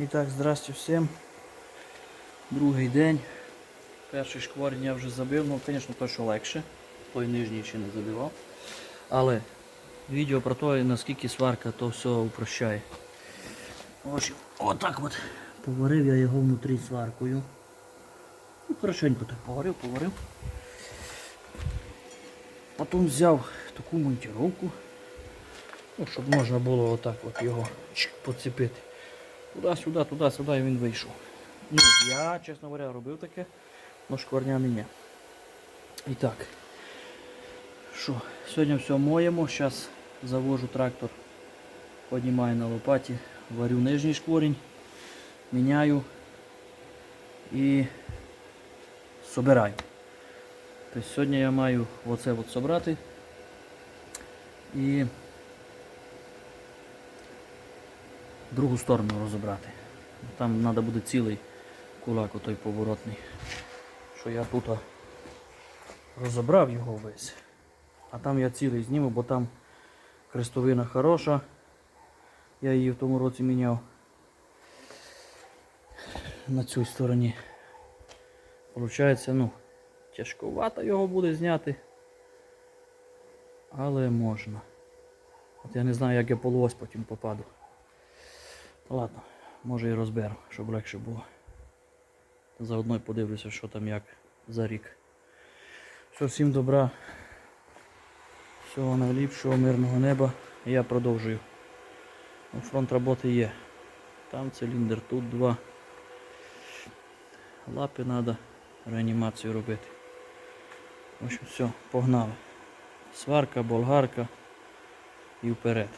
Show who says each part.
Speaker 1: І так, здрасте всім. Другий день. Перший шкварень я вже забив, ну, звісно, той, що легше. Той нижній ще не забивав. Але відео про те, наскільки сварка то все упрощає. Отак от. Поварив я його внутрі сваркою. Ну, хорошенько так поварив, поварив. Потім взяв таку монтировку, ну, щоб можна було отак от його поцепити. Туди-сюди, туди-сюди і він вийшов. Ну, я, чесно говоря, робив таке, але шкварня не ні. І так. Що, сьогодні все моємо. Зараз завожу трактор, піднімаю на лопаті, варю нижній шкворінь, міняю і собираю. Тобто сьогодні я маю оце от собрати і другу сторону розібрати. Там треба буде цілий кулак отой поворотний. Що я тут розібрав його весь. А там я цілий зніму, бо там крестовина хороша. Я її в тому році міняв. На цій стороні. Получається, ну, тяжковато його буде зняти. Але можна. От я не знаю, як я по лось потім попаду. Ладно, може і розберу, щоб легше було. Заодно й подивлюся, що там як за рік. Все, всім добра. Всього найліпшого, мирного неба. Я продовжую. Ну, Фронт роботи є. Там циліндр, тут два. Лапи треба реанімацію робити. В общем, все, погнали. Сварка, болгарка і вперед.